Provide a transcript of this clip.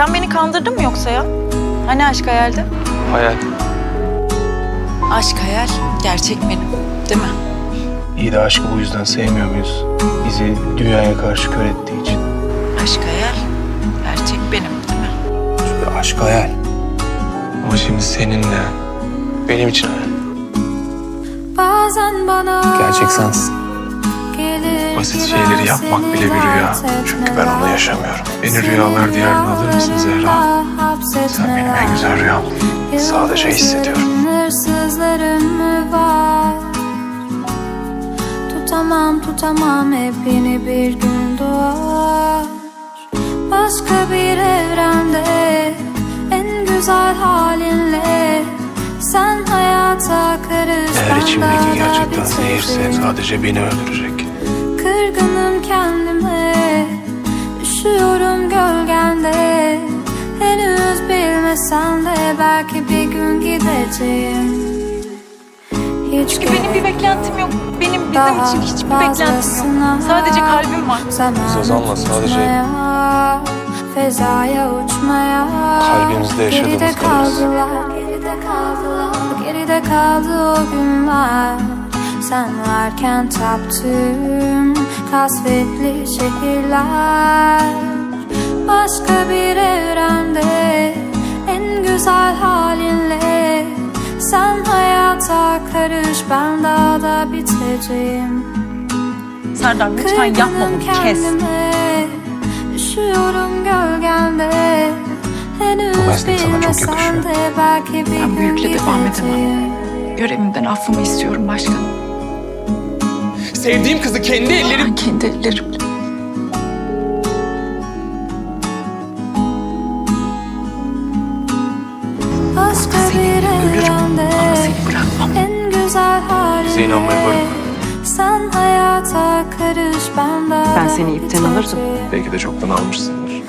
Sen beni kandırdın mı yoksa ya? Hani aşk hayaldi? Hayal. Aşk hayal, gerçek benim. Değil mi? İyi de aşkı bu yüzden sevmiyor muyuz? Bizi dünyaya karşı kör ettiği için. Aşk hayal, gerçek benim. Değil mi? Aşk hayal. Ama şimdi seninle benim için hayal. Bazen bana Gerçek sensin. Basit şeyleri yapmak bile bir rüya. Çünkü ben onu yaşamıyorum. Beni rüyalar diyarına alır mısın Zehra? Sen benim en güzel rüyam. Sadece hissediyorum. Hırsızlarım mı var? Tutamam tutamam hep yeni bir gün doğar Başka bir evrende en güzel halinle Sen karış Eğer içimdeki gerçekten zehirse sadece beni öldürecek. Kırgınım kendime Üşüyorum gölgende Henüz bilmesen de belki bir gün gideceğim Hiç Çünkü benim bir beklentim yok. Benim bizim daha için hiçbir beklentim yok. Sadece kalbim var. zamanı Ozan'la sadece- Fezaya uçmaya Kalbimizde yaşadığımız Geride kaldılar Geride kaldılar Geride kaldı o günler. Sen varken taptım Kasvetli şehirler. Başka bir evrende En güzel halinle. Sen hayata karış Ben daha da biteceğim Serdar lütfen yapma bunu. Kes. kendime, Üşüyorum gölgende Meslek sana çok yakışıyor. Ben bu gün yükle devam edemem. Görevimden affımı istiyorum başkanım. Sevdiğim kızı kendi ellerim... Ben kendi ellerimle. Başka Seni bir ölürüm ama seni bırakmam. En güzel Bize inanmayı. Sen hayata karış ben Ben seni ipten alırdım. Belki de çoktan almışsındır.